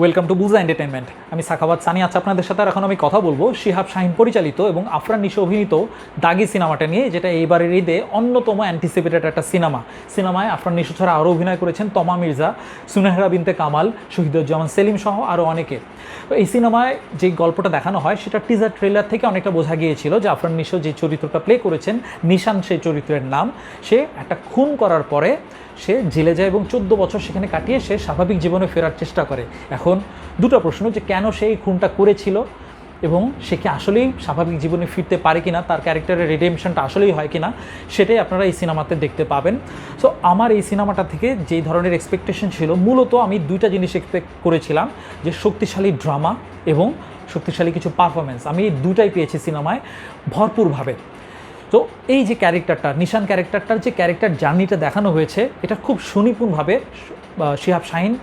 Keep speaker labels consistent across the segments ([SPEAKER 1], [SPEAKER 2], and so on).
[SPEAKER 1] Welcome to বুজা entertainment আমি সাখাবাদ সানি আছি আপনাদের সাথে এখন আমি কথা বলব শিহাব শাহিন পরিচালিত এবং আফরান নিশো অভিনীত দাগি সিনেমাটা নিয়ে, যেটা এইবারের ঈদে অন্যতম অ্যান্টিসিপেটেড একটা সিনেমা। সিনেমায় আফরান নিশো ছাড়া আরও অভিনয় করেছেন তমা মির্জা, সুনেহরা বিনতে কামাল, শহীদুজ্জামান সেলিম সহ আরও অনেকে। এই সিনেমায় যে গল্পটা দেখানো হয়, সেটা টিজার ট্রেলার থেকে অনেকটা বোঝা গিয়েছিল যে আফরান নিশো যে চরিত্রটা প্লে করেছেন, নিশান সেই চরিত্রের নাম। সে একটা খুন করার পরে সে জেলে যায় এবং চোদ্দ বছর সেখানে কাটিয়ে সে স্বাভাবিক জীবনে ফেরার চেষ্টা করে। এখন দুটো প্রশ্ন যে কেন সে এই খুনটা করেছিল এবং সে কি আসলেই স্বাভাবিক জীবনে ফিরতে পারে কিনা, তার ক্যারেক্টারের রিডেমশনটা আসলেই হয় কিনা, সেটাই আপনারা এই সিনেমাতে দেখতে পাবেন। সো আমার এই সিনেমাটা থেকে যেই ধরনের এক্সপেকটেশন ছিল, মূলত আমি দুইটা জিনিস এক্সপেক্ট করেছিলাম, যে শক্তিশালী ড্রামা এবং শক্তিশালী কিছু পারফরমেন্স আমি এই দুটাই পেয়েছি সিনেমায় ভরপুরভাবে। তো, এই যে ক্যারেক্টারটা নিশান ক্যারেক্টারটার যে ক্যারেক্টার জার্নিটা দেখানো হয়েছে, এটা খুব সুনিপুণভাবে শিহাব শাহিন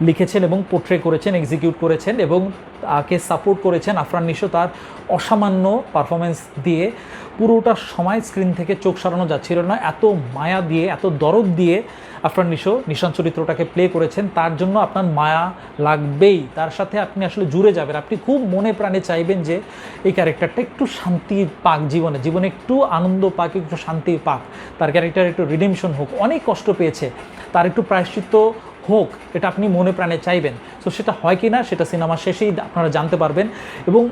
[SPEAKER 1] লিখেছেন এবং পোট্রে করেছেন এক্সিকিউট করেছেন এবং তাকে সাপোর্ট করেছেন আফরান নিশো তার অসামান্য পারফরমেন্স দিয়ে। পুরোটা সময় স্ক্রিন থেকে চোখ সরানো যাচ্ছিল না। এত মায়া দিয়ে, এত দরদ দিয়ে আফরান নিশো নিশান চরিত্রটাকে প্লে করেছেন। তার জন্য আপনার মায়া লাগবেই। তার সাথে আপনি আসলে জুড়ে যাবেন। আপনি খুব মনে প্রাণে চাইবেন যে এই ক্যারেক্টারটা একটু শান্তি পাক জীবনে জীবনে একটু আনন্দ পাক, একটু শান্তি পাক। তার ক্যারেক্টার একটু রিডিমশন হোক। অনেক কষ্ট পেয়েছে। তার একটু প্রায়শ্চিত্ত হোক, এটা আপনি মনে প্রাণে চাইবেন। তো সেটা হয় কি না, সেটা সিনেমা শেষেই আপনারা জানতে পারবেন। এবং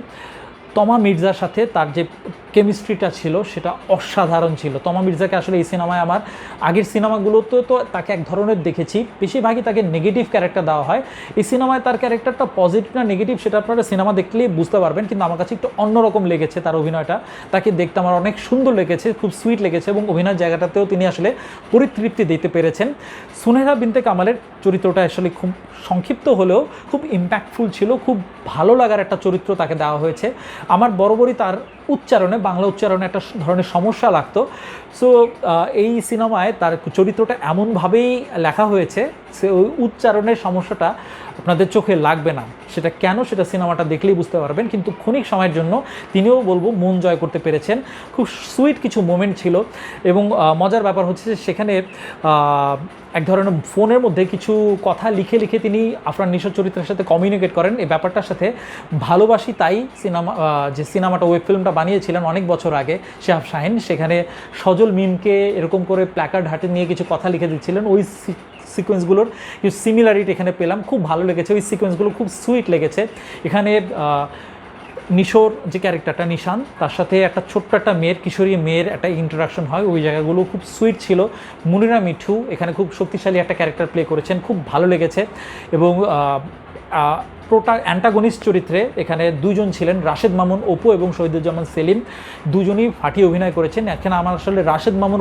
[SPEAKER 1] তমা মির্জার সাথে তার যে কেমিস্ট্রিটা ছিল, সেটা অসাধারণ ছিল। তমা মির্জাকে আসলে এই সিনেমায় আমার আগের সিনেমাগুলোতে তো তাকে এক ধরনের দেখেছি। বেশিরভাগই তাকে নেগেটিভ ক্যারেক্টার দেওয়া হয়। এই সিনেমায় তার ক্যারেক্টারটা পজিটিভ না নেগেটিভ সেটা আপনারা সিনেমা দেখলেই বুঝতে পারবেন, কিন্তু আমার কাছে একটু অন্যরকম লেগেছে তার অভিনয়টা। তাকে দেখতে আমার অনেক সুন্দর লেগেছে, খুব সুইট লেগেছে এবং অভিনয়ের জায়গাটাতেও তিনি আসলে পরিতৃপ্তি দিতে পেরেছেন। সুনেহা বিনতে কামালের চরিত্রটা আসলে খুব সংক্ষিপ্ত হলেও খুব ইম্প্যাক্টফুল ছিল, খুব ভালো লাগার একটা চরিত্র তাকে দেওয়া হয়েছে। আমার বরাবরই তার উচ্চারণে, বাংলা উচ্চারণে একটা ধরনের সমস্যা লাগতো। সো এই সিনেমায় তার চরিত্রটা এমনভাবেই লেখা হয়েছে, সে ওই উচ্চারণের সমস্যাটা আপনাদের চোখে লাগবে না। সেটা কেন সেটা সিনেমাটা দেখলেই বুঝতে পারবেন, কিন্তু ক্ষণিক সময়ের জন্য তিনিও বলব মন জয় করতে পেরেছেন। খুব সুইট কিছু মোমেন্ট ছিল এবং মজার ব্যাপার হচ্ছে যে সেখানে এক ধরনের ফোনের মধ্যে কিছু কথা লিখে লিখে তিনি আফরান নিশোর চরিত্রের সাথে কমিউনিকেট করেন। এই ব্যাপারটার সাথে ভালোবাসি তাই সিনেমা যে সিনেমাটা ওয়েব ফিল্মটা বানিয়েছিলেন অনেক বছর আগে শেহাব শাহিন। সেখানে সজল মিমকে এরকম করে প্ল্যাকার্ড হাতে নিয়ে কিছু কথা লিখে দিচ্ছিলেন। ওই সিকোয়েন্সগুলোর কিছু সিমিলারিটি এখানে পেলাম। খুব ভালো লেগেছে। ওই সিকোয়েন্সগুলো খুব সুইট লেগেছে। এখানে নিশোর যে ক্যারেক্টারটা নিশান, তার সাথে একটা ছোট্ট একটা মেয়ের, কিশোরী মেয়ের একটা ইন্টারাকশন হয়। ওই জায়গাগুলো খুব সুইট ছিল। মুনিরা মিঠু এখানে খুব শক্তিশালী একটা ক্যারেক্টার প্লে করেছেন। খুব ভালো লেগেছে। এবং প্রোটা অ্যান্টাগনিস্ট চরিত্রে এখানে দুজন ছিলেন, রাশেদ মামুন, অপু এবং শহীদুজ্জামান সেলিম। দুজনই ফাটিয়ে অভিনয় করেছেন। এখানে আমার আসলে রাশেদ মামুন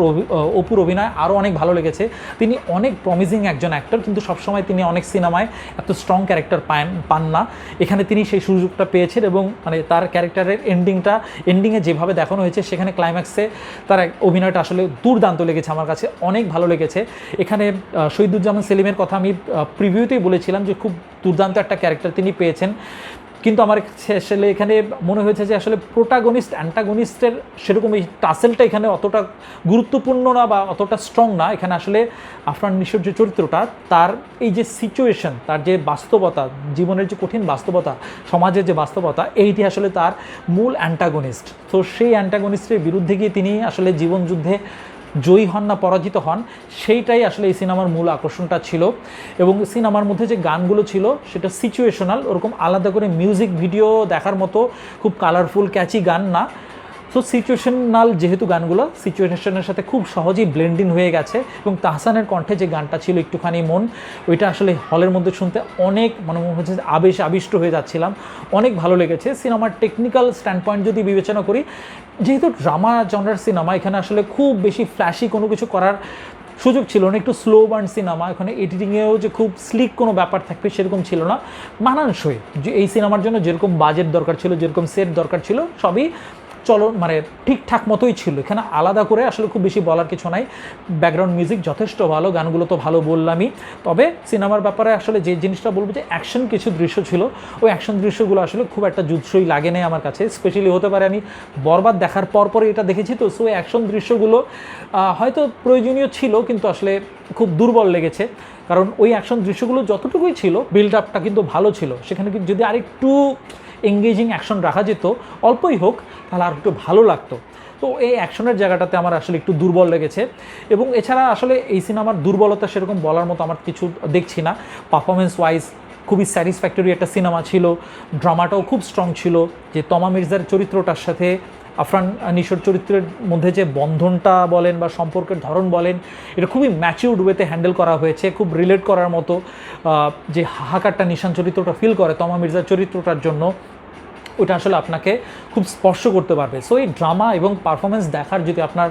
[SPEAKER 1] অপুর অভিনয় আরও অনেক ভালো লেগেছে। তিনি অনেক প্রমিজিং একজন অ্যাক্টর কিন্তু সবসময় তিনি অনেক সিনেমায় এত স্ট্রং ক্যারেক্টার পান পান না। এখানে তিনি সেই সুযোগটা পেয়েছেন এবং মানে তার ক্যারেক্টারের এন্ডিংটা এন্ডিংয়ে যেভাবে দেখানো হয়েছে, সেখানে ক্লাইম্যাক্সে তার অভিনয়টা আসলে দুর্দান্ত লেগেছে আমার কাছে, অনেক ভালো লেগেছে। এখানে শহীদুজ্জামান সেলিমের কথা আমি প্রিভিউতেই বলেছিলাম যে খুব দুর্দান্ত একটা ক্যারেক্টার তিনি পেয়েছেন। কিন্তু আমার আসলে এখানে মনে হয়েছে যে আসলে প্রোটাগনিস্ট অ্যান্টাগনিস্টের সেরকম এই টাসেলটা এখানে অতটা গুরুত্বপূর্ণ না বা অতটা স্ট্রং না। এখানে আসলে আফরান নিশোর যে চরিত্রটা, তার এই যে সিচুয়েশন তার যে বাস্তবতা, জীবনের যে কঠিন বাস্তবতা, সমাজের যে বাস্তবতা, এইটি আসলে তার মূল অ্যান্টাগনিস্ট তো সেই অ্যান্টাগনিস্টের বিরুদ্ধে গিয়ে তিনি আসলে জীবনযুদ্ধে জয়ী হন না, পরাজিত হন, সেইটাই আসলে এই সিনেমার মূল আকর্ষণটা ছিল। এবং সিনেমার মধ্যে যে গানগুলো ছিল, সেটা সিচুয়েশনাল ওরকম আলাদা করে মিউজিক ভিডিও দেখার মতো খুব কালারফুল ক্যাচি গান না। সো সিচুয়েশনাল যেহেতু গানগুলো সিচুয়েশনের সাথে খুব সহজেই ব্লেন্ডিং হয়ে গেছে এবং তাহসানের কণ্ঠে যে গানটা ছিল একটুখানি মন, ওইটা আসলে হলের মধ্যে শুনতে অনেক মনে হচ্ছে আবেশ, আবিষ্ট হয়ে যাচ্ছিলাম। অনেক ভালো লেগেছে। সিনেমার টেকনিক্যাল স্ট্যান্ড পয়েন্ট যদি বিবেচনা করি, যেহেতু ড্রামা জনার সিনেমা এখানে আসলে খুব বেশি ফ্ল্যাশি কোনো কিছু করার সুযোগ ছিল না। একটু স্লো বার্ন সিনেমা এখানে এডিটিংয়েও যে খুব স্লিক কোনো ব্যাপার থাকবে সেরকম ছিল না। মানানসই যে এই সিনেমার জন্য যেরকম বাজেট দরকার ছিল, যেরকম সেট দরকার ছিল, সবই চলো মানে ঠিকঠাক মতোই ছিল। এখানে আলাদা করে আসলে খুব বেশি বলার কিছু নাই। ব্যাকগ্রাউন্ড মিউজিক যথেষ্ট ভালো, গানগুলো তো ভালো বললামই। তবে সিনেমার ব্যাপারে আসলে যে জিনিসটা বলব যে অ্যাকশন কিছু দৃশ্য ছিল, ওই অ্যাকশন দৃশ্যগুলো আসলে খুব একটা জুৎসই লাগে নাই আমার কাছে। স্পেশালি হতে পারে আমি বরবাদ দেখার পর পরে এটা দেখেছি তো সো অ্যাকশন দৃশ্যগুলো হয়তো প্রয়োজনীয় ছিল কিন্তু আসলে খুব দুর্বল লেগেছে। কারণ ওই অ্যাকশন দৃশ্যগুলো যতটুকুই ছিল বিল্ড আপটা কিন্তু ভালো ছিল। সেখানে যদি আরেকটু এঙ্গেজিং অ্যাকশন রাখা যেত, অল্পই হোক, তাহলে আর একটু ভালো লাগতো। তো এই অ্যাকশনের জায়গাটাতে আমার আসলে একটু দুর্বল লেগেছে। এবং এছাড়া আসলে এই সিনেমার দুর্বলতা সেরকম বলার মতো আমার কিছু দেখছি না। পারফরমেন্স ওয়াইজ খুবই স্যাটিসফ্যাক্টরি একটা সিনেমা ছিল। ড্রামাটাও খুব স্ট্রং ছিল। যে তমা মির্জার চরিত্রটার সাথে, আফরান নিশোর চরিত্রের মধ্যে যে বন্ধনটা বলেন বা সম্পর্কের ধরন বলেন, এটা খুবই ম্যাচিউড ওয়েতে হ্যান্ডেল করা হয়েছে, খুব রিলেট করার মতো যে হাহাকারটা নিশান চরিত্রটা ফিল করে তমা মির্জার চরিত্রটার জন্য। ওটা আসলে আপনাকে খুব স্পর্শ করতে পারবে। সো এই ড্রামা এবং পারফরমেন্স দেখার যদি আপনার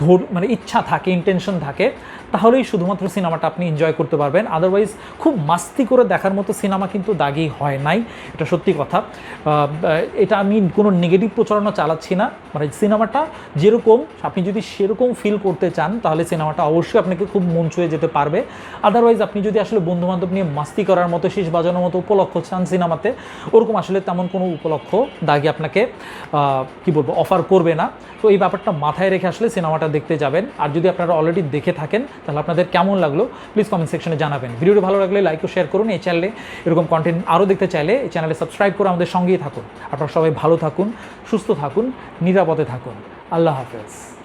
[SPEAKER 1] ধর মানে ইচ্ছা থাকে ইন্টেনশন থাকে তাহলেই শুধুমাত্র সিনেমাটা আপনি এনজয় করতে পারবেন। আদারওয়াইজ খুব মাস্তি করে দেখার মতো সিনেমা কিন্তু দাগি হয় নাই। এটা সত্যি কথা। এটা আমি কোনো নেগেটিভ প্রচারণা চালাচ্ছি না। মানে সিনেমাটা যেরকম, আপনি যদি সেরকম ফিল করতে চান, তাহলে সিনেমাটা অবশ্যই আপনাকে খুব মন ছুঁয়ে যেতে পারবে। আদারওয়াইজ আপনি যদি আসলে বন্ধুবান্ধব নিয়ে মাস্তি করার মতো, শেষ বাজানোর মতো উপলক্ষ চান সিনেমাতে, ওরকম আসলে তেমন কোনো উপলক্ষ দাগি আপনাকে কি বলব অফার করবে না। তো এই ব্যাপারটা মাথায় রেখে আসলে সিনেমাটা দেখতে যাবেন। আর যদি আপনারা অলরেডি দেখে থাকেন তাহলে আপনাদের কেমন লাগল? প্লিজ কমেন্ট সেকশনে জানাবেন। ভিডিওটি ভালো লাগলে লাইক ও শেয়ার করুন এই চ্যানেলে এরকম কন্টেন্ট আরও দেখতে চাইলে এই চ্যানেলে সাবস্ক্রাইব করে আমাদের সঙ্গেই থাকুন। আপনারা সবাই ভালো থাকুন, সুস্থ থাকুন, নিরাপদে থাকুন। আল্লাহ হাফেজ।